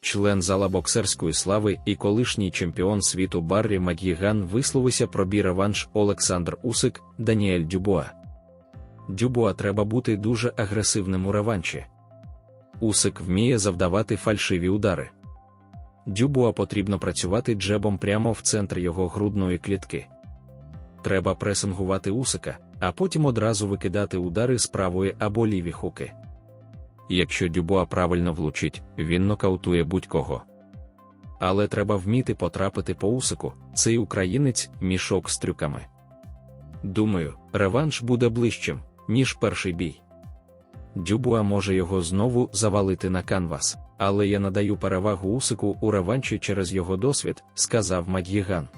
член зала боксерської слави і колишній чемпіон світу Баррі Мак'їган висловився про бій реванш Олександр Усик, Даніель Дюбуа. Дюбуа треба бути дуже агресивним у реванші. Усик вміє завдавати фальшиві удари. Дюбуа потрібно працювати джебом прямо в центр його грудної клітки. Треба пресингувати Усика, а потім одразу викидати удари з правої або ліві хуки. Якщо Дюбуа правильно влучить, він нокаутує будь-кого. Але треба вміти потрапити по Усику, цей українець мішок з трюками. Думаю, реванш буде ближчим, ніж перший бій. Дюбуа може його знову завалити на канвас, але я надаю перевагу Усику у реванші через його досвід, сказав Мад'їган.